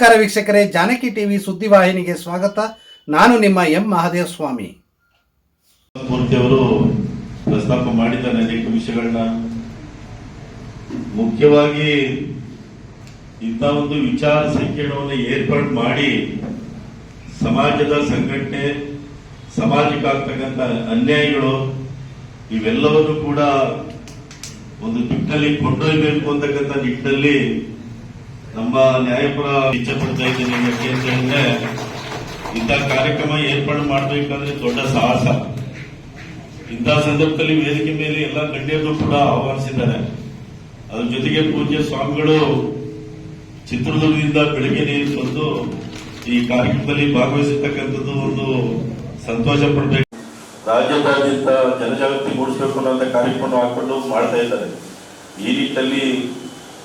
ನಮಸ್ಕಾರ ವೀಕ್ಷಕರೇ, ಜಾನಕಿ ಟಿವಿ ಸುದ್ದಿವಾಹಿನಿಗೆ ಸ್ವಾಗತ. ನಾನು ನಿಮ್ಮ ಎಂ ಮಹಾದೇವ ಸ್ವಾಮಿ ಮೂರ್ತಿಯವರು ಪ್ರಸ್ತಾಪ ಮಾಡಿದ್ದಾರೆ ಅನೇಕ ವಿಷಯಗಳನ್ನ. ಮುಖ್ಯವಾಗಿ ಇಂಥ ಒಂದು ವಿಚಾರ ಸಂಕಿರಣವನ್ನು ಏರ್ಪಾಡು ಮಾಡಿ ಸಮಾಜದ ಸಂಘಟನೆ, ಸಮಾಜಕ್ಕೆ ಆಗ್ತಕ್ಕಂಥ ಅನ್ಯಾಯಗಳು, ಇವೆಲ್ಲವನ್ನು ಕೂಡ ಒಂದು ದಿಕ್ಕಿನಲ್ಲಿ ಕೊಂಡೊಯ್ಯಬೇಕು ಅಂತಕ್ಕಂಥ ನಿಟ್ಟಿನಲ್ಲಿ ನಮ್ಮ ನ್ಯಾಯಪರ ಇಚ್ಛೆ ಪಡ್ತಾ ಇದ್ದೀನಿ ಹೇಳಿದ್ರೆ ಇಂಥ ಕಾರ್ಯಕ್ರಮ ಏರ್ಪಾಡು ಮಾಡಬೇಕಂದ್ರೆ ದೊಡ್ಡ ಸಾಹಸ. ಇಂಥ ಸಂದರ್ಭದಲ್ಲಿ ವೇದಿಕೆ ಮೇಲೆ ಎಲ್ಲ ಗಣ್ಯರು ಕೂಡ ಆಹ್ವಾನಿಸಿದ್ದಾರೆ. ಅದ್ರ ಜೊತೆಗೆ ಪೂಜ್ಯ ಸ್ವಾಮಿಗಳು ಚಿತ್ರದುರ್ಗದಿಂದ ಬೆಳಗ್ಗೆ ನೀರು ಬಂದು ಈ ಕಾರ್ಯಕ್ರಮದಲ್ಲಿ ಭಾಗವಹಿಸಿರ್ತಕ್ಕಂಥದ್ದು ಒಂದು ಸಂತೋಷ ಪಡಬೇಕು. ರಾಜ್ಯದಾದ್ಯಂತ ಜನಜಾಗೃತಿ ಮೂಡಿಸಬೇಕು ಅನ್ನೋ ಕಾರ್ಯಕ್ರಮ ಹಾಕೊಂಡು ಮಾಡ್ತಾ ಇದ್ದಾರೆ. ಈ ನಿಟ್ಟಿನಲ್ಲಿ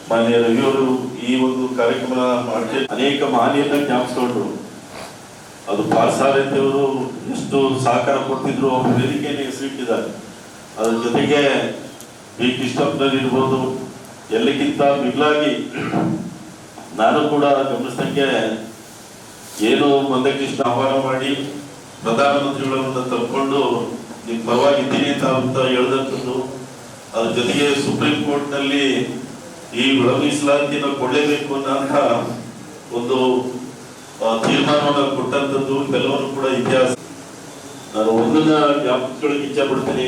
ಮಾನ್ಯ ರವಿಯವರು ಈ ಒಂದು ಕಾರ್ಯಕ್ರಮ ಮಾಡಿ ಅನೇಕ ಮಾನ್ಯತೆ ಜ್ಞಾಪಿಸ್ಕೊಂಡ್ರು. ಅದು ಪಾರ್ಸಾರಥಿಯವರು ಎಷ್ಟು ಸಹಕಾರ ಕೊಡ್ತಿದ್ರು ಅವ್ರ ವೇದಿಕೆಯನ್ನು ಹೆಸರಿಟ್ಟಿದ್ದಾರೆ. ಅದ್ರ ಜೊತೆಗೆ ಬಿ ಕೃಷ್ಣಪ್ಪನಲ್ಲಿ ಇರ್ಬೋದು, ಎಲ್ಲಕ್ಕಿಂತ ಮಿಗಿಲಾಗಿ ನಾನು ಕೂಡ ಗಮನಿಸಿದಂಗೆ ಏನು ಮಂದಕೃಷ್ಣ ಆಹ್ವಾನ ಮಾಡಿ ಪ್ರಧಾನಮಂತ್ರಿಗಳನ್ನ ತರ್ಕೊಂಡು ನಿಮ್ ಪರವಾಗಿದ್ದೀನಿ ಅಂತ ಅಂತ ಹೇಳ್ದಂಥದ್ದು. ಅದ್ರ ಜೊತೆಗೆ ಸುಪ್ರೀಂ ಕೋರ್ಟ್ನಲ್ಲಿ ಈ ಒಳ ಮೀಸಲಾತಿಯನ್ನು ಕೊಡಲೇಬೇಕು ಅನ್ನೋ ಒಂದು ತೀರ್ಮಾನವನ್ನು ಕೊಟ್ಟಂತದ್ದು ಇವೆಲ್ಲವನ್ನು ಕೂಡ ಇತಿಹಾಸ. ನಾನು ಒಂದನ್ನ ಜ್ಞಾಪಕಗಳಿಗೆ ಇಚ್ಛೆ ಪಡ್ತೀನಿ.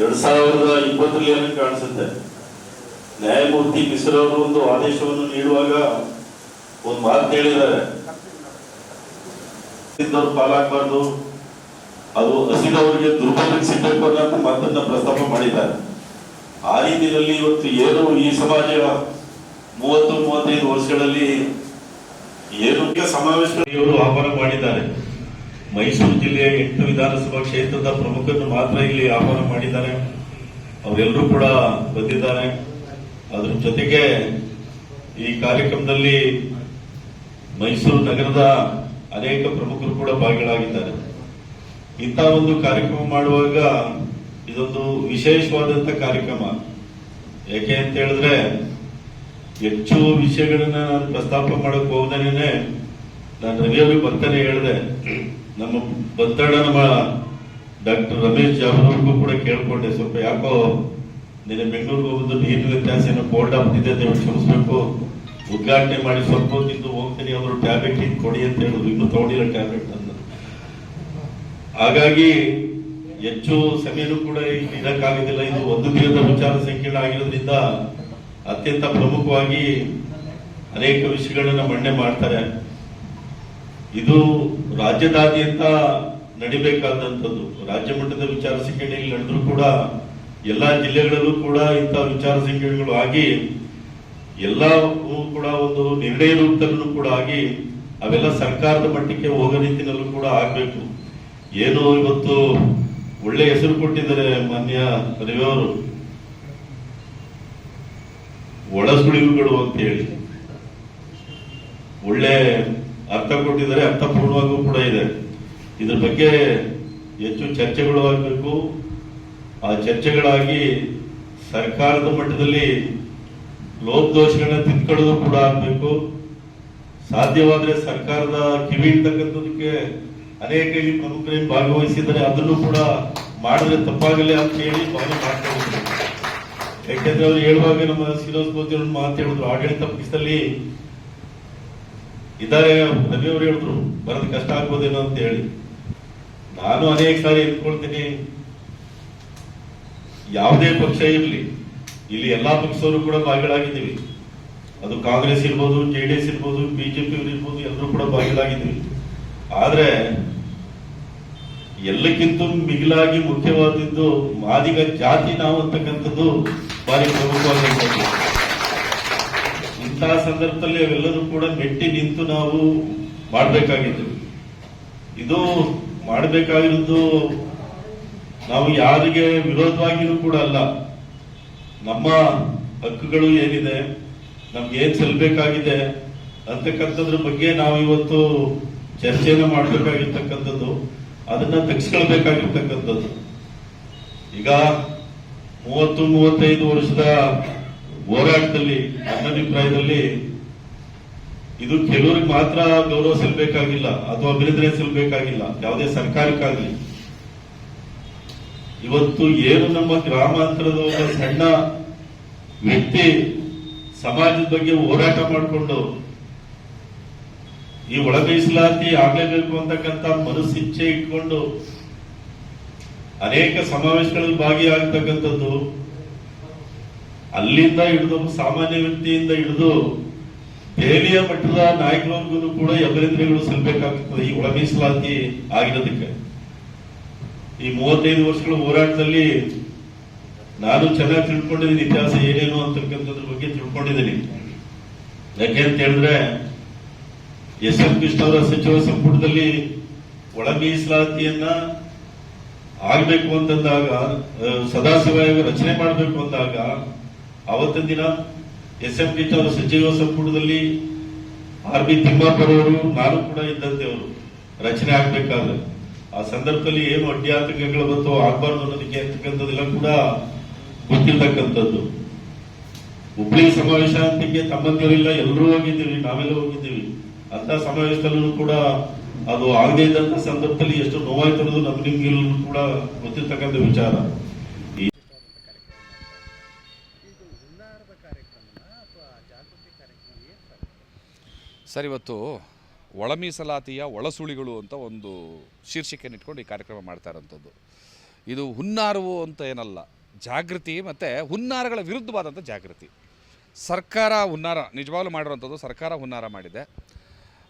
ಎರಡ್ ಸಾವಿರದ ಇಪ್ಪತ್ತರಲ್ಲಿ ಕಾಣಿಸುತ್ತೆ? ನ್ಯಾಯಮೂರ್ತಿ ಮಿಶ್ರ ಅವರು ಒಂದು ಆದೇಶವನ್ನು ನೀಡುವಾಗ ಒಂದು ಮಾತು ಹೇಳಿದ್ದಾರೆ. ಪಾಲಾಗಬಾರ್ದು. ಅದು ಹಸಿದವರಿಗೆ ಸಿಗಬೇಕು ಅನ್ನೋ ಮಾತನ್ನ ಪ್ರಸ್ತಾಪ ಮಾಡಿದ್ದಾರೆ. ಆ ರೀತಿಯಲ್ಲಿ ಇವತ್ತು ಏನು ಈ ಸಮಾಜ ಮೂವತ್ತು, ಮೂವತ್ತೈದು ವರ್ಷಗಳಲ್ಲಿ ಏನು ಸಮಾವೇಶಗಳು ಆಹ್ವಾನ ಮಾಡಿದ್ದಾರೆ. ಮೈಸೂರು ಜಿಲ್ಲೆಯ ಎಂಟು ವಿಧಾನಸಭಾ ಕ್ಷೇತ್ರದ ಪ್ರಮುಖರನ್ನು ಮಾತ್ರ ಇಲ್ಲಿ ಆಹ್ವಾನ ಮಾಡಿದ್ದಾರೆ. ಅವರೆಲ್ಲರೂ ಕೂಡ ಬಂದಿದ್ದಾರೆ. ಅದರ ಜೊತೆಗೆ ಈ ಕಾರ್ಯಕ್ರಮದಲ್ಲಿ ಮೈಸೂರು ನಗರದ ಅನೇಕ ಪ್ರಮುಖರು ಕೂಡ ಭಾಗಿಗಳಾಗಿದ್ದಾರೆ. ಇಂಥ ಒಂದು ಕಾರ್ಯಕ್ರಮ ಮಾಡುವಾಗ ಇದೊಂದು ವಿಶೇಷವಾದಂತ ಕಾರ್ಯಕ್ರಮ. ಯಾಕೆ ಅಂತ ಹೇಳಿದ್ರೆ, ಹೆಚ್ಚು ವಿಷಯಗಳನ್ನ ನಾನು ಪ್ರಸ್ತಾಪ ಮಾಡಕ್ ಹೋಗ್ದೇನೆ ನಾನು ರವಿಯವ್ರಿಗೆ ಬರ್ತಾನೆ ಹೇಳಿದೆ. ನಮ್ಮ ಬತ್ತಡ ನಮ್ಮ ಡಾಕ್ಟರ್ ರಮೇಶ್ ಜಾವರ್ಗೂ ಕೂಡ ಕೇಳ್ಕೊಂಡೆ, ಸ್ವಲ್ಪ ಯಾಕೋ ನಿನ್ನೆ ಬೆಂಗಳೂರಿಗೆ ಹೋಗುದು ನೀರಿನ ವ್ಯತ್ಯಾಸ ಏನೋ ಕೋಲ್ಡ್ ಆಗ್ತಿದೆ ಅಂತ ಹೇಳಿ ಕ್ಷಮಿಸ್ಬೇಕು. ಉದ್ಘಾಟನೆ ಮಾಡಿ, ಸ್ವಲ್ಪ ತಿಂದು ಹೋಗ್ತೀನಿ ಅವರು ಟ್ಯಾಬ್ಲೆಟ್ ಕೊಡಿ ಅಂತ ಹೇಳಿದ್ರು ಇನ್ನು ತಗೊಂಡಿಲ್ಲ ಟ್ಯಾಬ್ಲೆಟ್ ಅಂತ ಹಾಗಾಗಿ ಹೆಚ್ಚು ಸಮಯನೂ ಕೂಡ ಇಲ್ಲಿ ಇರೋಕ್ಕಾಗೋದಿಲ್ಲ ಇದು ಒಂದು ದಿನದ ವಿಚಾರ ಸಂಕೀರ್ಣ ಆಗಿರೋದ್ರಿಂದ ಅತ್ಯಂತ ಪ್ರಮುಖವಾಗಿ ಅನೇಕ ವಿಷಯಗಳನ್ನ ಮಂಡನೆ ಮಾಡ್ತಾರೆ. ಇದು ರಾಜ್ಯದಾದ್ಯಂತ ನಡಿಬೇಕಾದಂಥದ್ದು. ರಾಜ್ಯ ಮಟ್ಟದ ವಿಚಾರ ಸಂಕಿರಣೆಯಲ್ಲಿ ನಡೆದ್ರು ಕೂಡ ಎಲ್ಲಾ ಜಿಲ್ಲೆಗಳಲ್ಲೂ ಕೂಡ ಇಂಥ ವಿಚಾರ ಸಂಕಿರಣಗಳು ಆಗಿ ಎಲ್ಲವೂ ಕೂಡ ಒಂದು ನಿರ್ಣಯ ರೂಪದಲ್ಲೂ ಕೂಡ ಆಗಿ ಅವೆಲ್ಲ ಸರ್ಕಾರದ ಮಟ್ಟಕ್ಕೆ ಹೋಗೋ ರೀತಿಯಲ್ಲೂ ಕೂಡ ಆಗ್ಬೇಕು. ಏನು ಇವತ್ತು ಒಳ್ಳೆ ಹೆಸರು ಕೊಟ್ಟಿದ್ದಾರೆ ಮಾನ್ಯ ರವಿಯವರು ಒಳಸುಳಿವುಗಳು ಅಂತ ಹೇಳಿ. ಒಳ್ಳೆ ಅರ್ಥ ಕೊಟ್ಟಿದ್ದಾರೆ, ಅರ್ಥಪೂರ್ಣವಾಗೂ ಕೂಡ ಇದೆ. ಇದ್ರ ಬಗ್ಗೆ ಹೆಚ್ಚು ಚರ್ಚೆಗಳು ಆಗಬೇಕು. ಆ ಚರ್ಚೆಗಳಾಗಿ ಸರ್ಕಾರದ ಮಟ್ಟದಲ್ಲಿ ಲೋಪದೋಷಗಳನ್ನ ತಿದ್ಕೊಳ್ಳೋದು ಕೂಡ ಆಗಬೇಕು. ಸಾಧ್ಯವಾದ್ರೆ ಸರ್ಕಾರದ ಕಿವಿ ಇರ್ತಕ್ಕಂಥದಕ್ಕೆ ಅನೇಕ ಇಲ್ಲಿ ಪ್ರಮುಖರೇನು ಭಾಗವಹಿಸಿದ್ದಾರೆ. ಅದನ್ನು ಕೂಡ ಮಾಡಿದ್ರೆ ತಪ್ಪಾಗಲ್ಲ ಅಂತ ಹೇಳಿ ಭಾವನೆ ಮಾಡ್ತಾ ಇದ್ದಾರೆ ಯಾಕೆಂದ್ರೆ ಅವ್ರು ಹೇಳುವಾಗ ನಮ್ಮ ಸಿರೋಸ್ ಮೋದಿ ಅವ್ರ ಮಾತು ಹೇಳಿದ್ರು. ಆಡಳಿತ ಪಕ್ಷದಲ್ಲಿ ಇದ್ದಾರೆ ರವಿ ಅವರು ಹೇಳಿದ್ರು. ಬರೋದು ಕಷ್ಟ ಆಗ್ಬೋದೇನೋ ಅಂತ ಹೇಳಿ. ನಾನು ಅನೇಕ ಸಾರಿ ಎತ್ಕೊಳ್ತೀನಿ. ಯಾವುದೇ ಪಕ್ಷ ಇರಲಿ, ಇಲ್ಲಿ ಎಲ್ಲಾ ಪಕ್ಷದವರು ಕೂಡ ಭಾಗಿಗಳಾಗಿದ್ದೀವಿ. ಅದು ಕಾಂಗ್ರೆಸ್ ಇರ್ಬೋದು, ಜೆ ಡಿ ಎಸ್ ಇರ್ಬೋದು ಬಿಜೆಪಿ ಇರ್ಬೋದು, ಎಲ್ಲರೂ ಕೂಡ ಭಾಗಿಗಳಾಗಿದ್ದೀವಿ. ಆದ್ರೆ ಎಲ್ಲಕ್ಕಿಂತ ಮಿಗಿಲಾಗಿ ಮುಖ್ಯವಾದದ್ದು ಮಾದಿಗ ಜಾತಿ ನಾವು ಅಂತಕ್ಕಂಥದ್ದು ಭಾರಿ ಪ್ರಮುಖವಾಗಿರ್ತದೆ ಇಂತಹ ಸಂದರ್ಭದಲ್ಲಿ ಅವೆಲ್ಲರೂ ಕೂಡ ನೆಟ್ಟಿ ನಿಂತು ನಾವು ಮಾಡಬೇಕಾಗಿದ್ದು ಇದು ಮಾಡಬೇಕಾಗಿರೋದು ನಾವು ಯಾರಿಗೆ ವಿರೋಧವಾಗಿಯೂ ಕೂಡ ಅಲ್ಲ. ನಮ್ಮ ಹಕ್ಕುಗಳು ಏನಿದೆ, ನಮ್ಗೆ ಏನ್ ಸಲ್ಬೇಕಾಗಿದೆ ಅಂತಕ್ಕಂಥದ್ರ ಬಗ್ಗೆ ನಾವು ಇವತ್ತು ಚರ್ಚೆಯನ್ನು ಮಾಡಬೇಕಾಗಿರ್ತಕ್ಕಂಥದ್ದು. ಅದನ್ನ ತೆಗೆಸ್ಕೊಳ್ಬೇಕಾಗಿರ್ತಕ್ಕಂಥದ್ದು. ಈಗ ಮೂವತ್ತು, ಮೂವತ್ತೈದು ವರ್ಷದ ಹೋರಾಟದಲ್ಲಿ ಅಭಿಪ್ರಾಯದಲ್ಲಿ ಇದು ಕೆಲವರಿಗೆ ಮಾತ್ರ ಗೌರವ ಸಲ್ಲಬೇಕಾಗಿಲ್ಲ ಅಥವಾ ಅಭಿನಂದನೆ ಸಲ್ಲಬೇಕಾಗಿಲ್ಲ ಯಾವುದೇ ಸರ್ಕಾರಕ್ಕಾಗಲಿ. ಇವತ್ತು ಏನು ನಮ್ಮ ಗ್ರಾಮಾಂತರದ ಒಬ್ಬ ಸಣ್ಣ ವ್ಯಕ್ತಿ ಸಮಾಜದ ಬಗ್ಗೆ ಹೋರಾಟ ಮಾಡಿಕೊಂಡು ಈ ಒಳ ಮೀಸಲಾತಿ ಆಗ್ಲೇಬೇಕು ಅಂತಕ್ಕಂಥ ಮನಸ್ಸಿಚ್ಛೆ ಇಟ್ಕೊಂಡು ಅನೇಕ ಸಮಾವೇಶಗಳಲ್ಲಿ ಭಾಗಿಯಾಗತಕ್ಕಂಥದ್ದು, ಅಲ್ಲಿಂದ ಹಿಡಿದು, ಸಾಮಾನ್ಯ ವ್ಯಕ್ತಿಯಿಂದ ಹಿಡಿದು ದೇವಿಯ ಮಟ್ಟದ ನಾಯಕರಿಗೂ ಕೂಡ ಅಭಿನಂದನೆಗಳು ಸಲ್ಲಬೇಕಾಗುತ್ತದೆ ಈ ಒಳ ಮೀಸಲಾತಿ ಆಗಿರೋದಕ್ಕೆ. ಈ ಮೂವತ್ತೈದು ವರ್ಷಗಳ ಹೋರಾಟದಲ್ಲಿ ನಾನು ಚೆನ್ನಾಗಿ ತಿಳ್ಕೊಂಡಿದ್ದೀನಿ, ಇತಿಹಾಸ ಏನೇನು ಅಂತಕ್ಕಂಥದ್ರ ಬಗ್ಗೆ ತಿಳ್ಕೊಂಡಿದ್ದೀನಿ. ಯಾಕೆ ಅಂತ ಹೇಳಿದ್ರೆ ಎಸ್ ಎಂ ಕೃಷ್ಣ ಅವರ ಸಚಿವ ಸಂಪುಟದಲ್ಲಿ ಒಳ ಮೀಸಲಾತಿಯನ್ನ ಆಗ್ಬೇಕು ಅಂತಂದಾಗ ಸದಾಶಿವ ರಚನೆ ಮಾಡಬೇಕು ಅಂದಾಗ, ಅವತ್ತಿನ ದಿನ ಎಸ್ ಎಂ ಕೃಷ್ಣ ಅವರ ಸಚಿವ ಸಂಪುಟದಲ್ಲಿ ಆರ್ ಬಿ ತಿಮ್ಮಾಪುರ ಅವರು, ನಾನು ಕೂಡ ಇದ್ದಂತೆವರು ರಚನೆ ಆಗ್ಬೇಕಾದ್ರೆ. ಆ ಸಂದರ್ಭದಲ್ಲಿ ಏನು ಅಡ್ಡಿ ಆತಂಕಗಳು ಬಂತು ಆಗ್ಬಾರ್ದು ಅನ್ನೋದಕ್ಕೆ ಅಂತಕ್ಕಂಥದ್ದೆಲ್ಲ ಕೂಡ ಗೊತ್ತಿರ್ತಕ್ಕಂಥದ್ದು. ಹುಬ್ಬಳ್ಳಿ ಸಮಾವೇಶ ಅಂತಕ್ಕೆ ತಮ್ಮಂದಿರಿಲ್ಲ ಎಲ್ಲರೂ ಹೋಗಿದ್ದೀವಿ, ನಾವೆಲ್ಲ ಹೋಗಿದ್ದೀವಿ. ಅಂತ ಸಮಾವೇಶದಲ್ಲೂ ಕೂಡ ಅದು ಆಗದೇ ಇದ್ದಂತ ಸಂದರ್ಭದಲ್ಲಿ ಎಷ್ಟು ನೋವಾಯ್ತು ಅನ್ನೋದು ನಮ್ಗೆ ನಿಮ್ಗೆಲ್ಲರೂ ಕೂಡ ಗೊತ್ತಿರ್ತಕ್ಕಂಥ ವಿಚಾರ. ಸರ್, ಇವತ್ತು ಒಳ ಮೀಸಲಾತಿಯ ಒಳಸುಳಿಗಳು ಅಂತ ಒಂದು ಶೀರ್ಷಿಕೆಯನ್ನು ಇಟ್ಕೊಂಡು ಈ ಕಾರ್ಯಕ್ರಮ ಮಾಡ್ತಾ ಇರೋಂಥದ್ದು. ಇದು ಹುನ್ನಾರವು ಅಂತ ಏನಲ್ಲ, ಜಾಗೃತಿ ಮತ್ತು ಹುನ್ನಾರಗಳ ವಿರುದ್ಧವಾದಂಥ ಜಾಗೃತಿ. ಸರ್ಕಾರ ಹುನ್ನಾರ, ನಿಜವಾಗ್ಲೂ ಮಾಡಿರೋಂಥದ್ದು ಸರ್ಕಾರ ಹುನ್ನಾರ ಮಾಡಿದೆ.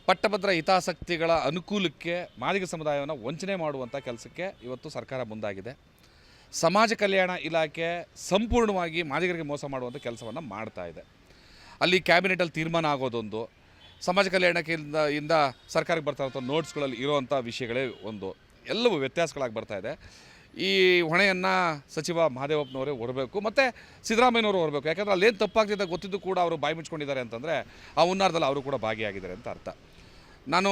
ಪಟ್ಟಭದ್ರ ಹಿತಾಸಕ್ತಿಗಳ ಅನುಕೂಲಕ್ಕೆ ಮಾದಿಗ ಸಮುದಾಯವನ್ನು ವಂಚನೆ ಮಾಡುವಂಥ ಕೆಲಸಕ್ಕೆ ಇವತ್ತು ಸರ್ಕಾರ ಮುಂದಾಗಿದೆ. ಸಮಾಜ ಕಲ್ಯಾಣ ಇಲಾಖೆ ಸಂಪೂರ್ಣವಾಗಿ ಮಾದಿಗರಿಗೆ ಮೋಸ ಮಾಡುವಂಥ ಕೆಲಸವನ್ನು ಮಾಡ್ತಾ ಇದೆ. ಅಲ್ಲಿ ಕ್ಯಾಬಿನೆಟಲ್ಲಿ ತೀರ್ಮಾನ ಆಗೋದೊಂದು, ಸಮಾಜ ಕಲ್ಯಾಣಕ್ಕೆ ಇಂದ ಸರ್ಕಾರಕ್ಕೆ ಬರ್ತಾ ಇರೋ ನೋಟ್ಸ್ಗಳಲ್ಲಿ ಇರೋವಂಥ ವಿಷಯಗಳೇ ಒಂದು, ಎಲ್ಲವೂ ವ್ಯತ್ಯಾಸಗಳಾಗಿ ಬರ್ತಾ ಇದೆ. ಈ ಹೊಣೆಯನ್ನು ಸಚಿವ ಮಹಾದೇವಪ್ಪನವರೇ ಹೊರಬೇಕು ಮತ್ತು ಸಿದ್ದರಾಮಯ್ಯನವರು ಹೊರಬೇಕು ಯಾಕಂದರೆ ಅಲ್ಲೇನು ತಪ್ಪಾಗ್ತಿದೆ ಗೊತ್ತಿದ್ದು ಕೂಡ ಅವರು ಬಾಯಿ ಮುಚ್ಕೊಂಡಿದ್ದಾರೆ ಅಂತಂದರೆ ಆ ಹುನ್ನಾರದಲ್ಲಿ ಅವರು ಕೂಡ ಭಾಗಿಯಾಗಿದ್ದಾರೆ ಅಂತ ಅರ್ಥ. ನಾನು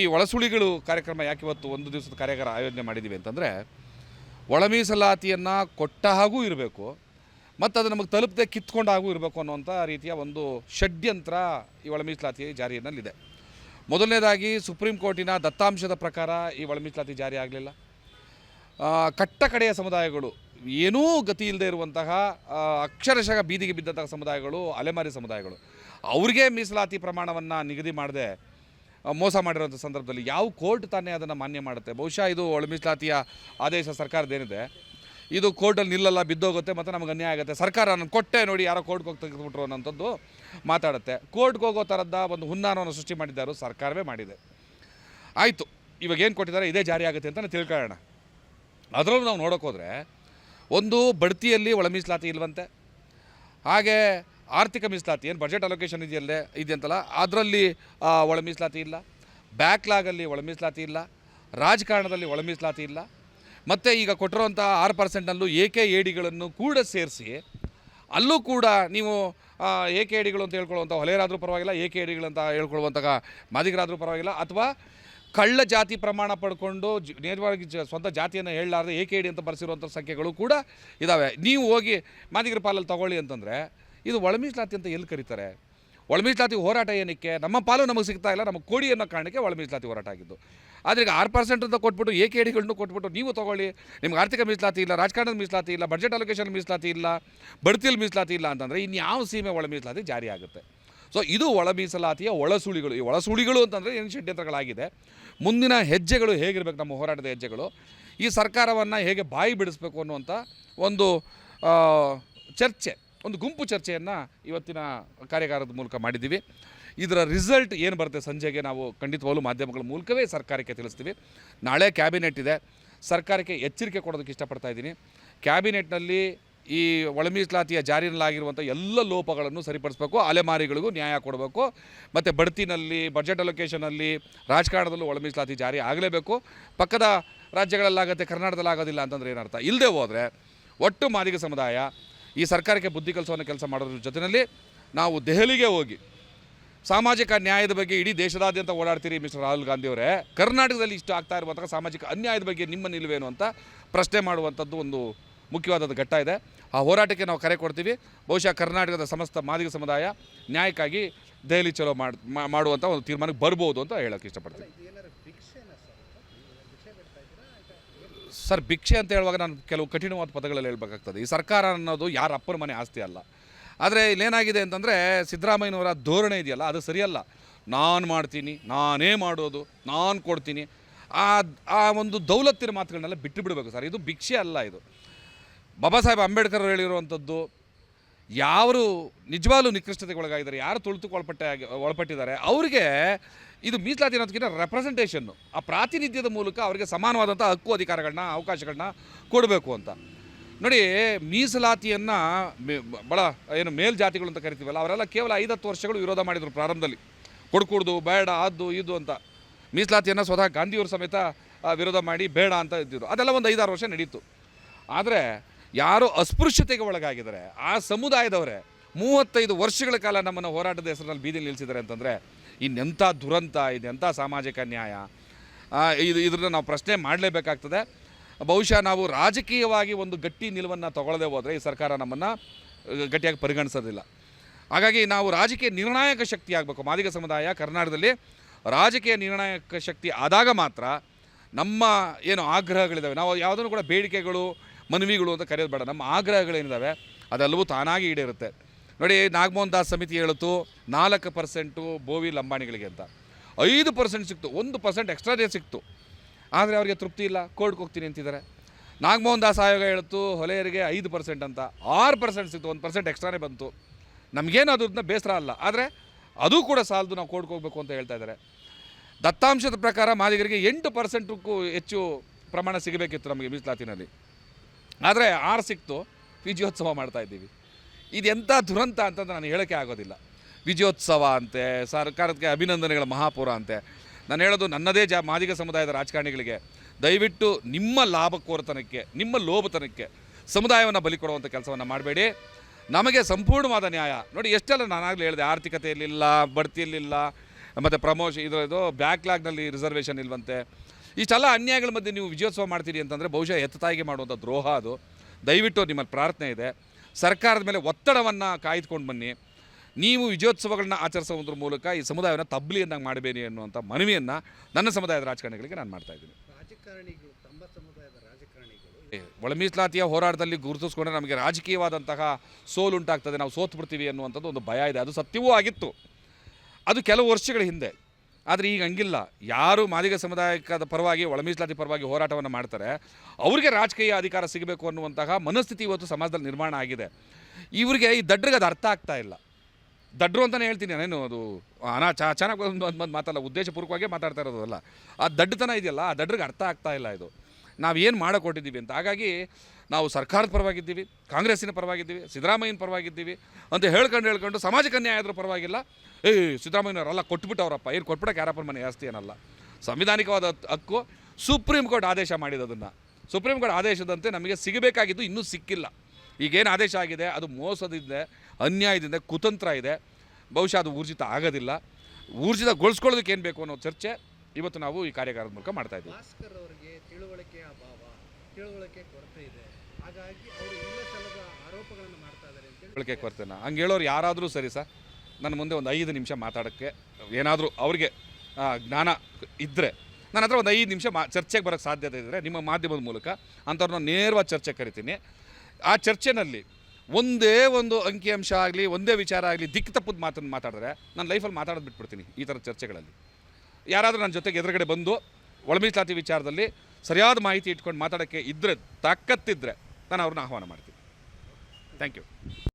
ಈ ಒಳಸುಳಿಗಳು ಕಾರ್ಯಕ್ರಮ ಯಾಕೆ ಇವತ್ತು ಒಂದು ದಿವಸದ ಕಾರ್ಯಾಗಾರ ಆಯೋಜನೆ ಮಾಡಿದ್ದೀವಿ ಅಂತಂದರೆ ಒಳ ಮೀಸಲಾತಿಯನ್ನು ಕೊಟ್ಟ ಹಾಗೂ ಇರಬೇಕು, ಮತ್ತು ಅದು ನಮಗೆ ತಲುಪದೆ ಕಿತ್ಕೊಂಡು ಹಾಗೂ ಇರಬೇಕು ಅನ್ನುವಂಥ ರೀತಿಯ ಒಂದು ಷಡ್ಯಂತ್ರ ಈ ಒಳ ಮೀಸಲಾತಿ ಜಾರಿಯಲ್ಲಿದೆ. ಮೊದಲನೇದಾಗಿ ಸುಪ್ರೀಂ ಕೋರ್ಟಿನ ದತ್ತಾಂಶದ ಪ್ರಕಾರ ಈ ಒಳ ಮೀಸಲಾತಿ ಜಾರಿ ಆಗಲಿಲ್ಲ. ಕಟ್ಟ ಕಡೆಯ ಸಮುದಾಯಗಳು, ಏನೂ ಗತಿ ಇಲ್ಲದೆ ಇರುವಂತಹ ಅಕ್ಷರಶಃ ಬೀದಿಗೆ ಬಿದ್ದಂತಹ ಸಮುದಾಯಗಳು, ಅಲೆಮಾರಿ ಸಮುದಾಯಗಳು, ಅವ್ರಿಗೆ ಮೀಸಲಾತಿ ಪ್ರಮಾಣವನ್ನು ನಿಗದಿ ಮಾಡದೆ ಮೋಸ ಮಾಡಿರೋಂಥ ಸಂದರ್ಭದಲ್ಲಿ ಯಾವ ಕೋರ್ಟ್ ತಾನೇ ಅದನ್ನು ಮಾನ್ಯ ಮಾಡುತ್ತೆ? ಬಹುಶಃ ಇದು ಒಳಮೀಸಲಾತಿಯ ಆದೇಶ ಸರ್ಕಾರದ್ದೇನಿದೆ. ಇದು ಕೋರ್ಟಲ್ಲಿ ನಿಲ್ಲಲ್ಲ, ಬಿದ್ದೋಗುತ್ತೆ ಮತ್ತು ನಮಗೆ ಅನ್ಯಾಯ ಆಗುತ್ತೆ. ಸರ್ಕಾರ ನಾನು ಕೊಟ್ಟೆ ನೋಡಿ ಯಾರೋ ಕೋರ್ಟ್ಗೆ ಹೋಗಿ ತೆಗೆದುಬಿಟ್ರು ಅನ್ನೋಂಥದ್ದು ಮಾತಾಡುತ್ತೆ. ಕೋರ್ಟ್ಗೆ ಹೋಗೋ ಥರದ್ದ ಒಂದು ಹುನ್ನಾರವನ್ನು ಸೃಷ್ಟಿ ಮಾಡಿದ್ದಾರು ಸರ್ಕಾರವೇ ಮಾಡಿದೆ. ಆಯಿತು, ಇವಾಗ ಏನು ಕೊಟ್ಟಿದ್ದಾರೆ? ಇದೇ ಜಾರಿ ಆಗುತ್ತೆ ಅಂತ ನಾವು ತಿಳ್ಕೊಳ್ಳೋಣ. ಅದರಲ್ಲೂ ನಾವು ನೋಡೋಕ್ಕೋದ್ರೆ ಒಂದು ಬಡ್ತಿಯಲ್ಲಿ ಒಳ ಮೀಸಲಾತಿ ಇಲ್ವಂತೆ. ಹಾಗೆ ಆರ್ಥಿಕ ಮೀಸಲಾತಿ ಏನು ಬಜೆಟ್ ಅಲೋಕೇಶನ್ ಇದೆಯಲ್ಲೇ, ಇದೆಯಂತಲ್ಲ, ಅದರಲ್ಲಿ ಒಳ ಮೀಸಲಾತಿ ಇಲ್ಲ. ಬ್ಯಾಕ್ಲಾಗಲ್ಲಿ ಒಳ ಮೀಸಲಾತಿ ಇಲ್ಲ. ರಾಜಕಾರಣದಲ್ಲಿ ಒಳ ಮೀಸಲಾತಿ ಇಲ್ಲ. ಮತ್ತು ಈಗ ಕೊಟ್ಟಿರುವಂಥ ಆರು ಪರ್ಸೆಂಟ್ನಲ್ಲೂ ಎ ಡಿಗಳನ್ನು ಕೂಡ ಸೇರಿಸಿ, ಅಲ್ಲೂ ಕೂಡ ನೀವು ಏಕೆ ಏಡಿಗಳು ಅಂತ ಹೇಳ್ಕೊಳ್ಳುವಂಥ ಹೊಲೆಯರಾದರೂ ಪರವಾಗಿಲ್ಲ ಏಕೆ ಏಡಿಗಳಂತ ಹೇಳ್ಕೊಳ್ಳುವಂಥ ಮಾದಿಗರಾದರೂ ಪರವಾಗಿಲ್ಲ, ಅಥವಾ ಕಳ್ಳ ಜಾತಿ ಪ್ರಮಾಣ ಪಡ್ಕೊಂಡು ನೇರವಾಗಿ ಜ, ಸ್ವಂತ ಜಾತಿಯನ್ನು ಹೇಳಲಾರ್ದೆ ಏಕೆ ಡಿ ಅಂತ ಬರೆಸಿರುವಂಥ ಸಂಖ್ಯೆಗಳು ಕೂಡ ಇದ್ದಾವೆ ನೀವು ಹೋಗಿ ಮಾದಿಗರ ಪಾಲಲ್ಲಿ ತಗೊಳ್ಳಿ ಅಂತಂದರೆ ಇದು ಒಳಮೀಸಲಾತಿ ಅಂತ ಎಲ್ಲಿ ಕರೀತಾರೆ? ಒಳಮೀಸಲಾತಿ ಹೋರಾಟ ಏನಕ್ಕೆ? ನಮ್ಮ ಪಾಲು ನಮಗೆ ಸಿಗ್ತಾ ಇಲ್ಲ ನಮಗೆ ಕೋಡಿ ಅನ್ನೋ ಕಾರಣಕ್ಕೆ ಒಳ ಮೀಸಲಾತಿ ಹೋರಾಟ ಆಗಿದ್ದು. ಆದರೆ ಈಗ ಆರು ಪರ್ಸೆಂಟ್ ಅಂತ ಕೊಟ್ಬಿಟ್ಟು ಏಕೆ ಏಡಿಗಳನ್ನು ಕೊಟ್ಬಿಟ್ಟು ನೀವು ತೊಗೊಳ್ಳಿ? ನಿಮ್ಗೆ ಆರ್ಥಿಕ ಮೀಸಲಾತಿ ಇಲ್ಲ, ರಾಜಕಾರಣದ ಮೀಸಲಾತಿ ಇಲ್ಲ ಬಜೆಟ್ ಅಲೋಕೇಶನ್ ಮೀಸಲಾತಿ ಇಲ್ಲ ಬಡ್ತಿಯಲ್ಲಿ ಮೀಸಲಾತಿ ಇಲ್ಲ ಅಂತಂದರೆ ಇನ್ಯಾವ ಸೀಮೆ ಒಳ ಮೀಸಲಾತಿ ಜಾರಿ ಆಗುತ್ತೆ. ಸೊ ಇದು ಒಳ ಮೀಸಲಾತಿಯ ಒಳಸುಳಿಗಳು. ಈ ಒಳಸುಳಿಗಳು ಅಂತಂದರೆ ಏನು ಷಡ್ಯಂತ್ರಗಳಾಗಿದೆ? ಮುಂದಿನ ಹೆಜ್ಜೆಗಳು ಹೇಗಿರಬೇಕು, ನಮ್ಮ ಹೋರಾಟದ ಹೆಜ್ಜೆಗಳು? ಈ ಸರ್ಕಾರವನ್ನು ಹೇಗೆ ಬಾಯಿ ಬಿಡಿಸ್ಬೇಕು ಅನ್ನುವಂಥ ಒಂದು ಚರ್ಚೆ. ಒಂದು ಗುಂಪು ಚರ್ಚೆಯನ್ನು ಇವತ್ತಿನ ಕಾರ್ಯಾಗಾರದ ಮೂಲಕ ಮಾಡಿದ್ದೀವಿ. ಇದರ ರಿಸಲ್ಟ್ ಏನು ಬರುತ್ತೆ ಸಂಜೆಗೆ ನಾವು ಖಂಡಿತವಾಗಲೂ ಮಾಧ್ಯಮಗಳ ಮೂಲಕವೇ ಸರ್ಕಾರಕ್ಕೆ ತಿಳಿಸ್ತೀವಿ. ನಾಳೆ ಕ್ಯಾಬಿನೆಟ್ ಇದೆ. ಸರ್ಕಾರಕ್ಕೆ ಎಚ್ಚರಿಕೆ ಕೊಡೋದಕ್ಕೆ ಇಷ್ಟಪಡ್ತಾ ಇದ್ದೀನಿ. ಕ್ಯಾಬಿನೆಟ್ನಲ್ಲಿ ಈ ಒಳ ಮೀಸಲಾತಿಯ ಜಾರಿಯಲ್ಲಾಗಿರುವಂಥ ಎಲ್ಲ ಲೋಪಗಳನ್ನು ಸರಿಪಡಿಸಬೇಕು. ಅಲೆಮಾರಿಗಳಿಗೂ ನ್ಯಾಯ ಕೊಡಬೇಕು. ಮತ್ತು ಬಡ್ತಿನಲ್ಲಿ ಬಜೆಟ್ ಅಲೊಕೇಶನಲ್ಲಿ ರಾಜಕಾರಣದಲ್ಲೂ ಒಳ ಮೀಸಲಾತಿ ಜಾರಿ ಆಗಲೇಬೇಕು. ಪಕ್ಕದ ರಾಜ್ಯಗಳಲ್ಲಾಗತ್ತೆ, ಕರ್ನಾಟಕದಲ್ಲಾಗೋದಿಲ್ಲ ಅಂತಂದ್ರೆ ಏನರ್ಥ? ಇಲ್ಲದೆ ಹೋದರೆ ಒಟ್ಟು ಮಾದಿಗ ಸಮುದಾಯ ಈ ಸರ್ಕಾರಕ್ಕೆ ಬುದ್ಧಿ ಕಲಿಸುವ ಕೆಲಸ ಮಾಡೋದ್ರ ಜೊತೆಯಲ್ಲಿ ನಾವು ದೆಹಲಿಗೆ ಹೋಗಿ ಸಾಮಾಜಿಕ ನ್ಯಾಯದ ಬಗ್ಗೆ ಇಡೀ ದೇಶದಾದ್ಯಂತ ಓಡಾಡ್ತೀರಿ ಮಿಸ್ಟರ್ ರಾಹುಲ್ ಗಾಂಧಿಯವರೇ ಕರ್ನಾಟಕದಲ್ಲಿ ಇಷ್ಟು ಆಗ್ತಾ ಇರುವಂತಹ ಸಾಮಾಜಿಕ ಅನ್ಯಾಯದ ಬಗ್ಗೆ ನಿಮ್ಮ ನಿಲುವೇನು ಅಂತ ಪ್ರಶ್ನೆ ಮಾಡುವಂಥದ್ದು ಒಂದು ಮುಖ್ಯವಾದದ್ದು ಘಟ್ಟ ಇದೆ. ಆ ಹೋರಾಟಕ್ಕೆ ನಾವು ಕರೆ ಕೊಡ್ತೀವಿ. ಬಹುಶಃ ಕರ್ನಾಟಕದ ಸಮಸ್ತ ಮಾದಿಗ ಸಮುದಾಯ ನ್ಯಾಯಕ್ಕಾಗಿ ದೆಹಲಿ ಚಲೋ ಮಾಡಿ ಮಾಡುವಂಥ ಒಂದು ತೀರ್ಮಾನಕ್ಕೆ ಬರ್ಬೋದು ಅಂತ ಹೇಳೋಕ್ಕೆ ಇಷ್ಟಪಡ್ತೀನಿ. ಸರ್, ಭಿಕ್ಷೆ ಅಂತ ಹೇಳುವಾಗ ನಾನು ಕೆಲವು ಕಠಿಣವಾದ ಪದಗಳಲ್ಲಿ ಹೇಳ್ಬೇಕಾಗ್ತದೆ. ಈ ಸರ್ಕಾರ ಅನ್ನೋದು ಯಾರ ಅಪ್ಪನ ಮನೆ ಆಸ್ತಿ ಅಲ್ಲ. ಆದರೆ ಇಲ್ಲೇನಾಗಿದೆ ಅಂತಂದರೆ, ಸಿದ್ದರಾಮಯ್ಯನವರ ಧೋರಣೆ ಇದೆಯಲ್ಲ, ಅದು ಸರಿಯಲ್ಲ. ನಾನು ಮಾಡ್ತೀನಿ, ನಾನೇ ಮಾಡೋದು, ನಾನು ಕೊಡ್ತೀನಿ. ಆ ಆ ಒಂದು ದೌಲತ್ತಿನ ಮಾತುಗಳನ್ನೆಲ್ಲ ಬಿಟ್ಟು ಬಿಡಬೇಕು ಸರ್. ಇದು ಭಿಕ್ಷೆ ಅಲ್ಲ ಇದು. ಬಾಬಾ ಸಾಹೇಬ್ ಅಂಬೇಡ್ಕರ್ ಹೇಳಿರುವಂಥದ್ದು ಯಾರು ನಿಜವಾಗ್ಲೂ ನಿಕೃಷ್ಟತೆಗೆ ಒಳಗಾಗಿದ್ದಾರೆ ಯಾರು ತುಳಿತುಕೊಳ್ಪಟ್ಟ ಒಳಪಟ್ಟಿದ್ದಾರೆ, ಅವರಿಗೆ ಇದು ಮೀಸಲಾತಿ ಅನ್ನೋದಕ್ಕಿಂತ ರೆಪ್ರೆಸೆಂಟೇಷನ್ನು ಆ ಪ್ರಾತಿನಿಧ್ಯದ ಮೂಲಕ ಅವರಿಗೆ ಸಮಾನವಾದಂಥ ಹಕ್ಕು ಅಧಿಕಾರಗಳನ್ನ, ಅವಕಾಶಗಳನ್ನ ಕೊಡಬೇಕು ಅಂತ. ನೋಡಿ, ಮೀಸಲಾತಿಯನ್ನು ಬಹಳ ಏನು ಮೇಲ್ಜಾತಿಗಳು ಅಂತ ಕರಿತೀವಲ್ಲ, ಅವರೆಲ್ಲ ಕೇವಲ ಐದತ್ತು ವರ್ಷಗಳು ವಿರೋಧ ಮಾಡಿದರು ಪ್ರಾರಂಭದಲ್ಲಿ. ಕೊಡ್ಕೂಡ್ದು ಬೇಡ, ಅದು, ಇದು ಅಂತ. ಮೀಸಲಾತಿಯನ್ನು ಸ್ವತಃ ಗಾಂಧಿಯವರು ಸಮೇತ ವಿರೋಧ ಮಾಡಿ ಬೇಡ ಅಂತ ಇದ್ದಿದ್ರು ಅದೆಲ್ಲ ಒಂದು ಐದಾರು ವರ್ಷ ನಡೀತು. ಆದರೆ ಯಾರು ಅಸ್ಪೃಶ್ಯತೆಗೆ ಒಳಗಾಗಿದ್ದಾರೆ, ಆ ಸಮುದಾಯದವರೇ, ಮೂವತ್ತೈದು ವರ್ಷಗಳ ಕಾಲ ನಮ್ಮನ್ನು ಹೋರಾಟದ ಹೆಸರಿನಲ್ಲಿ ಬೀದಿ ನಿಲ್ಲಿಸಿದ್ದಾರೆ ಅಂತಂದರೆ ಇನ್ನೆಂಥ ದುರಂತ, ಇದೆಂಥ ಸಾಮಾಜಿಕ ನ್ಯಾಯ? ಇದು ಇದನ್ನು ನಾವು ಪ್ರಶ್ನೆ ಮಾಡಲೇಬೇಕಾಗ್ತದೆ. ಬಹುಶಃ ನಾವು ರಾಜಕೀಯವಾಗಿ ಒಂದು ಗಟ್ಟಿ ನಿಲುವನ್ನು ತಗೊಳ್ಳದೆ ಹೋದರೆ ಈ ಸರ್ಕಾರ ನಮ್ಮನ್ನು ಗಟ್ಟಿಯಾಗಿ ಪರಿಗಣಿಸೋದಿಲ್ಲ. ಹಾಗಾಗಿ ನಾವು ರಾಜಕೀಯ ನಿರ್ಣಾಯಕ ಶಕ್ತಿ ಆಗಬೇಕು. ಮಾದಿಗ ಸಮುದಾಯ ಕರ್ನಾಟಕದಲ್ಲಿ ರಾಜಕೀಯ ನಿರ್ಣಾಯಕ ಶಕ್ತಿ ಆದಾಗ ಮಾತ್ರ ನಮ್ಮ ಏನು ಆಗ್ರಹಗಳಿದ್ದಾವೆ ನಾವು ಯಾವುದನ್ನು ಕೂಡ ಬೇಡಿಕೆಗಳು, ಮನವಿಗಳು ಅಂತ ಕರೆಯೋದು ಬೇಡ. ನಮ್ಮ ಆಗ್ರಹಗಳೇನಿದ್ದಾವೆ ಅದೆಲ್ಲವೂ ತಾನಾಗಿ ಈಡೇರುತ್ತೆ. ನೋಡಿ, ನಾಗಮೋಹನ್ ದಾಸ್ ಸಮಿತಿ ಹೇಳಿತು ನಾಲ್ಕು ಪರ್ಸೆಂಟು ಬೋವಿ ಲಂಬಾಣಿಗಳಿಗೆ ಅಂತ. ಐದು ಪರ್ಸೆಂಟ್ ಸಿಕ್ತು, ಒಂದು ಪರ್ಸೆಂಟ್ ಎಕ್ಸ್ಟ್ರಾ ಡೇ ಸಿಕ್ತು. ಆದರೆ ಅವರಿಗೆ ತೃಪ್ತಿ ಇಲ್ಲ, ಕೋರ್ಟ್ಗೆ ಹೋಗ್ತೀನಿ ಅಂತಿದ್ದಾರೆ. ನಾಗಮೋಹನ್ ದಾಸ್ ಆಯೋಗ ಹೇಳ್ತು ಹೊಲೆಯರಿಗೆ ಐದು ಪರ್ಸೆಂಟ್ ಅಂತ. ಆರು ಪರ್ಸೆಂಟ್ ಸಿಕ್ತು, ಒಂದು ಪರ್ಸೆಂಟ್ ಎಕ್ಸ್ಟ್ರಾನೇ ಬಂತು. ನಮಗೇನು ಅದನ್ನ ಬೇಸರ ಅಲ್ಲ. ಆದರೆ ಅದು ಕೂಡ ಸಾಲದು, ನಾವು ಕೋರ್ಟ್ಗೆ ಹೋಗಬೇಕು ಅಂತ ಹೇಳ್ತಾ ಇದ್ದಾರೆ. ದತ್ತಾಂಶದ ಪ್ರಕಾರ ಮಾದಿಗರಿಗೆ ಎಂಟು ಪರ್ಸೆಂಟಕ್ಕೂ ಹೆಚ್ಚು ಪ್ರಮಾಣ ಸಿಗಬೇಕಿತ್ತು ನಮಗೆ ಮೀಸಲಾತಿನಲ್ಲಿ. ಆದರೆ ಆರು ಸಿಕ್ತು ವಿಜಯೋತ್ಸವ ಮಾಡ್ತಾ ಇದ್ದೀವಿ. ಇದು ಎಂಥ ದುರಂತ ಅಂತಂದ್ರೆ ನಾನು ಹೇಳೋಕ್ಕೆ ಆಗೋದಿಲ್ಲ. ವಿಜಯೋತ್ಸವ ಅಂತೆ, ಸರ್ಕಾರಕ್ಕೆ ಅಭಿನಂದನೆಗಳ ಮಹಾಪೂರ ಅಂತೆ. ನಾನು ಹೇಳೋದು ನನ್ನದೇ ಜಾ, ಮಾದಿಗ ಸಮುದಾಯದ ರಾಜಕಾರಣಿಗಳಿಗೆ, ದಯವಿಟ್ಟು ನಿಮ್ಮ ಲಾಭಕೋರತನಕ್ಕೆ, ನಿಮ್ಮ ಲೋಭತನಕ್ಕೆ ಸಮುದಾಯವನ್ನು ಬಲಿ ಕೊಡುವಂಥ ಕೆಲಸವನ್ನು ಮಾಡಬೇಡಿ. ನಮಗೆ ಸಂಪೂರ್ಣವಾದ ನ್ಯಾಯ. ನೋಡಿ, ಎಷ್ಟೆಲ್ಲ ನಾನಾಗಲೇ ಹೇಳಿದೆ ಆರ್ಥಿಕತೆಯಲ್ಲಿಲ್ಲ ಬಡ್ತಿಯಲ್ಲಿಲ್ಲ ಮತ್ತು ಪ್ರಮೋಷನ್ ಇದು ಇದು ಬ್ಯಾಕ್ಲಾಗ್ನಲ್ಲಿ ರಿಸರ್ವೇಷನ್ ಇಲ್ವಂತೆ. ಇಷ್ಟೆಲ್ಲ ಅನ್ಯಾಯಗಳ ಮಧ್ಯೆ ನೀವು ವಿಜಯೋತ್ಸವ ಮಾಡ್ತೀರಿ ಅಂತಂದರೆ ಬಹುಶಃ ಎತ್ತತಾಯಿಗೆ ಮಾಡುವಂಥ ದ್ರೋಹ ಅದು. ದಯವಿಟ್ಟು ನಿಮ್ಮಲ್ಲಿ ಪ್ರಾರ್ಥನೆ ಇದೆ. ಸರ್ಕಾರದ ಮೇಲೆ ಒತ್ತಡವನ್ನು ಕಾಯ್ದುಕೊಂಡು ಬನ್ನಿ. ನೀವು ವಿಜಯೋತ್ಸವಗಳನ್ನ ಆಚರಿಸೋದ್ರ ಮೂಲಕ ಈ ಸಮುದಾಯವನ್ನು ತಬ್ಲಿಯನ್ನಾಗಿ ಮಾಡಬೇಡಿ ಅನ್ನುವಂಥ ಮನವಿಯನ್ನು ನನ್ನ ಸಮುದಾಯದ ರಾಜಕಾರಣಿಗಳಿಗೆ ನಾನು ಮಾಡ್ತಾ ಇದ್ದೀನಿ. ರಾಜಕಾರಣಿಗಳು ತಮ್ಮ ಸಮುದಾಯದ ರಾಜಕಾರಣಿಗಳು. ಒಳ ಮೀಸಲಾತಿಯ ಹೋರಾಟದಲ್ಲಿ ಗುರುತಿಸ್ಕೊಂಡ್ರೆ ನಮಗೆ ರಾಜಕೀಯವಾದಂತಹ ಸೋಲು ಉಂಟಾಗ್ತದೆ ನಾವು ಸೋತು ಬಿಡ್ತೀವಿ ಅನ್ನುವಂಥದ್ದು ಒಂದು ಭಯ ಇದೆ. ಅದು ಸತ್ಯವೂ ಆಗಿತ್ತು. ಅದು ಕೆಲವು ವರ್ಷಗಳ ಹಿಂದೆ. ಆದರೆ ಈಗ ಹಂಗಿಲ್ಲ. ಯಾರು ಮಾದಿಗ ಸಮುದಾಯದ ಪರವಾಗಿ, ಒಳಮೀಸಲಾತಿ ಪರವಾಗಿ ಹೋರಾಟವನ್ನು ಮಾಡ್ತಾರೆ, ಅವರಿಗೆ ರಾಜಕೀಯ ಅಧಿಕಾರ ಸಿಗಬೇಕು ಅನ್ನುವಂತಹ ಮನಸ್ಥಿತಿ ಇವತ್ತು ಸಮಾಜದಲ್ಲಿ ನಿರ್ಮಾಣ ಆಗಿದೆ. ಇವರಿಗೆ ಈ ದಡ್ರಿಗೆ ಅದು ಅರ್ಥ ಆಗ್ತಾ ಇಲ್ಲ. ದಡ್ರು ಅಂತಲೇ ಹೇಳ್ತೀನಿ ನಾನೇನು, ಅದು ಅನಾ, ಚಾ ಚೆನ್ನಾಗಿ ಒಂದು ಒಂದು ಮಾತಲ್ಲ, ಉದ್ದೇಶಪೂರ್ವಕವಾಗಿ ಮಾತಾಡ್ತಾ ಇರೋದಲ್ಲ ಆ ದಡ್ಡತನ ಇದೆಯಲ್ಲ, ಆ ದಡ್ರಿಗೆ ಅರ್ಥ ಆಗ್ತಾ ಇಲ್ಲ ಇದು. ನಾವೇನು ಮಾಡಿಕೊಟ್ಟಿದ್ದೀವಿ ಅಂತ. ಹಾಗಾಗಿ ನಾವು ಸರ್ಕಾರದ ಪರವಾಗಿದ್ದೀವಿ, ಕಾಂಗ್ರೆಸ್ಸಿನ ಪರವಾಗಿದ್ದೀವಿ, ಸಿದ್ದರಾಮಯ್ಯನ ಪರವಾಗಿದ್ದೀವಿ ಅಂತ ಹೇಳ್ಕೊಂಡು ಹೇಳ್ಕೊಂಡು ಸಮಾಜಕ್ಕೆ ಅನ್ಯಾಯ ಆದರೂ ಪರವಾಗಿಲ್ಲ. ಏ ಸಿದ್ದರಾಮಯ್ಯನವರೆಲ್ಲ ಕೊಟ್ಬಿಟ್ಟವ್ರಪ್ಪ. ಏನು ಕೊಟ್ಬಿಡಕ್ಕೆ ಯಾರಪ್ಪನ ಮನೆ, ಆಸ್ತಿ ಏನಲ್ಲ. ಸಂವಿಧಾನಿಕವಾದ ಹಕ್ಕು, ಸುಪ್ರೀಂ ಕೋರ್ಟ್ ಆದೇಶ ಮಾಡಿದದನ್ನು ಸುಪ್ರೀಂ ಕೋರ್ಟ್ ಆದೇಶದಂತೆ ನಮಗೆ ಸಿಗಬೇಕಾಗಿದ್ದು ಇನ್ನೂ ಸಿಕ್ಕಿಲ್ಲ. ಈಗೇನು ಆದೇಶ ಆಗಿದೆ, ಅದು ಮೋಸದಿಂದ, ಅನ್ಯಾಯದಿಂದ ಕುತಂತ್ರ ಇದೆ. ಬಹುಶಃ ಅದು ಊರ್ಜಿತ ಆಗೋದಿಲ್ಲ. ಊರ್ಜಿತಗೊಳಿಸ್ಕೊಳ್ಳೋದಕ್ಕೆ ಏನು ಬೇಕು ಅನ್ನೋ ಚರ್ಚೆ ಇವತ್ತು ನಾವು ಈ ಕಾರ್ಯಾಗಾರದ ಮೂಲಕ ಮಾಡ್ತಾ ಇದ್ದೀವಿ. ಭಾಸ್ಕರ್ ಕೊರ್ತೇನೆ ಹಂಗೆ ಹೇಳೋರು ಯಾರಾದರೂ ಸರಿ ಸರ್, ನನ್ನ ಮುಂದೆ ಒಂದು ಐದು ನಿಮಿಷ ಮಾತಾಡೋಕ್ಕೆ ಏನಾದರೂ ಅವ್ರಿಗೆ ಜ್ಞಾನ ಇದ್ದರೆ ನನ್ನ ಹತ್ರ ಒಂದು ಐದು ನಿಮಿಷ ಮಾ, ಚರ್ಚೆಗೆ ಬರೋಕ್ಕೆ ಸಾಧ್ಯತೆ ಇದ್ದರೆ ನಿಮ್ಮ ಮಾಧ್ಯಮದ ಮೂಲಕ ಅಂಥವ್ರನ್ನ ನೇರವಾಗಿ ಚರ್ಚೆ ಕರಿತೀನಿ. ಆ ಚರ್ಚೆನಲ್ಲಿ ಒಂದೇ ಒಂದು ಅಂಕಿಅಂಶ ಆಗಲಿ, ಒಂದೇ ವಿಚಾರ ಆಗಲಿ ದಿಕ್ಕು ತಪ್ಪದ ಮಾತನ್ನು ಮಾತಾಡಿದ್ರೆ ನಾನು ಲೈಫಲ್ಲಿ ಮಾತಾಡೋದು ಬಿಟ್ಬಿಡ್ತೀನಿ ಈ ಥರ ಚರ್ಚೆಗಳಲ್ಲಿ. ಯಾರಾದರೂ ನನ್ನ ಜೊತೆಗೆ ಎದುರುಗಡೆ ಬಂದು ಒಳಮೀಸಲಾತಿ ವಿಚಾರದಲ್ಲಿ ಸರಿಯಾದ ಮಾಹಿತಿ ಇಟ್ಕೊಂಡು ಮಾತಾಡೋಕ್ಕೆ ಇದ್ದರೆ ತಾಕತ್ತಿದ್ದರೆ ನಾನು ಅವ್ರನ್ನ ಆಹ್ವಾನ ಮಾಡ್ತೀನಿ. Thank you